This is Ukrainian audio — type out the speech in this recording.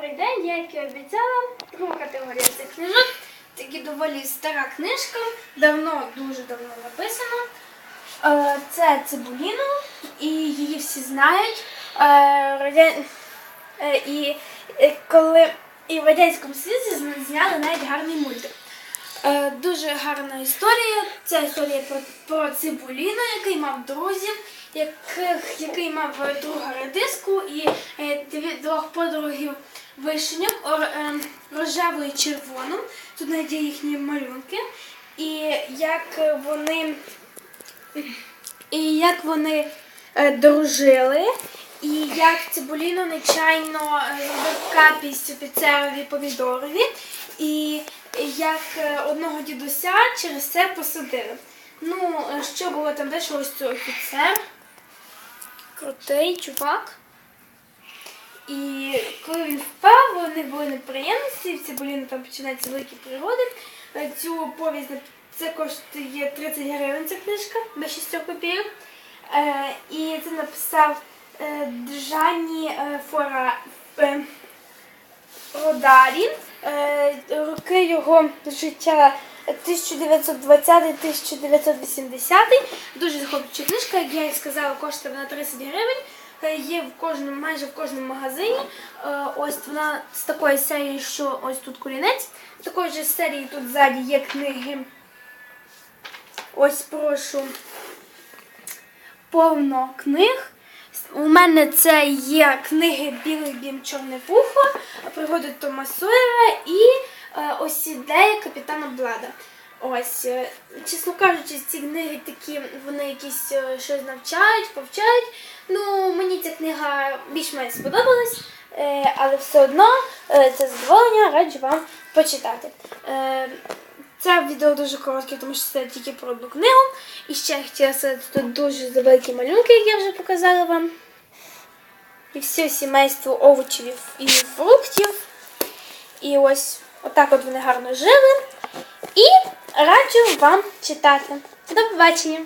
Добрий день, я як і обіцяла, друга категорія цих книжок. Такі доволі стара книжка, давно, дуже давно написана. Е, Це Цибуліно, і її всі знають. Е, е, І коли і в Радянському Союзі зняли навіть гарний мультик. Дуже гарна історія. Це історія про, про Цибуліна, який мав друзів, яких, який мав друга радиску і двох подругів вишеньок, ор, е, рожеву і червону. Тут навіть їхні малюнки. І як вони, і як вони е, дружили. І як Цибуліно нечайно е, зробив капість офіцерові помідорові, і як е, одного дідуся через це посадили. Ну, що було там далі? Ось цей офіцер, крутий чувак. І коли він впав, вони були неприємності, в Цибуліно там починаються великі пригоди. Е, Цю повість це коштує 30 гривень ця книжка без 6 копійок. Е, і це написав е, Джанні е, Фора Родарі. Роки його життя 1920-1980. Дуже захоплююча книжка, як я і сказала, коштує вона 30 гривень. Е, Є в кожному, майже в кожному магазині. Е, Ось вона з такої серії, що ось тут кулінець. З такої ж серії тут ззаді є книги. Ось прошу повно книг. У мене це є книги Білий бім Чорне вухо, пригоди Тома Сойера і е, ось ідея капітана Блада. Ось, е, чесно кажучи, ці книги такі, вони якісь е, щось навчають, повчають. Ну, мені ця книга більш-менш сподобалась, е, але все одно це задоволення, раджу вам почитати. Це відео дуже коротке, тому що це тільки про одну книгу. І ще я хотіла сказати, тут дуже великі малюнки, як я вже показала вам. І все сімейство овочів і фруктів. І ось отак от вони гарно жили. І раджу вам читати. До побачення!